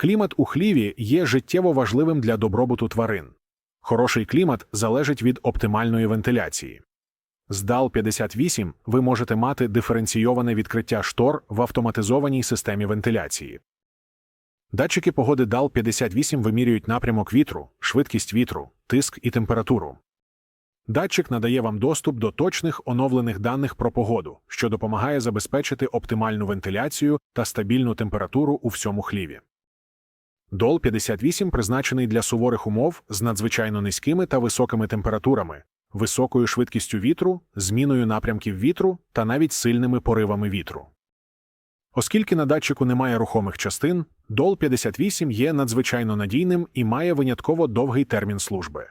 Клімат у хліві є життєво важливим для добробуту тварин. Хороший клімат залежить від оптимальної вентиляції. З DAL 58 ви можете мати диференційоване відкриття штор в автоматизованій системі вентиляції. Датчики погоди DAL 58 вимірюють напрямок вітру, швидкість вітру, тиск і температуру. Датчик надає вам доступ до точних оновлених даних про погоду, що допомагає забезпечити оптимальну вентиляцію та стабільну температуру у всьому хліві. DOL 58 призначений для суворих умов з надзвичайно низькими та високими температурами, високою швидкістю вітру, зміною напрямків вітру та навіть сильними поривами вітру. Оскільки на датчику немає рухомих частин, дол 58 є надзвичайно надійним і має винятково довгий термін служби.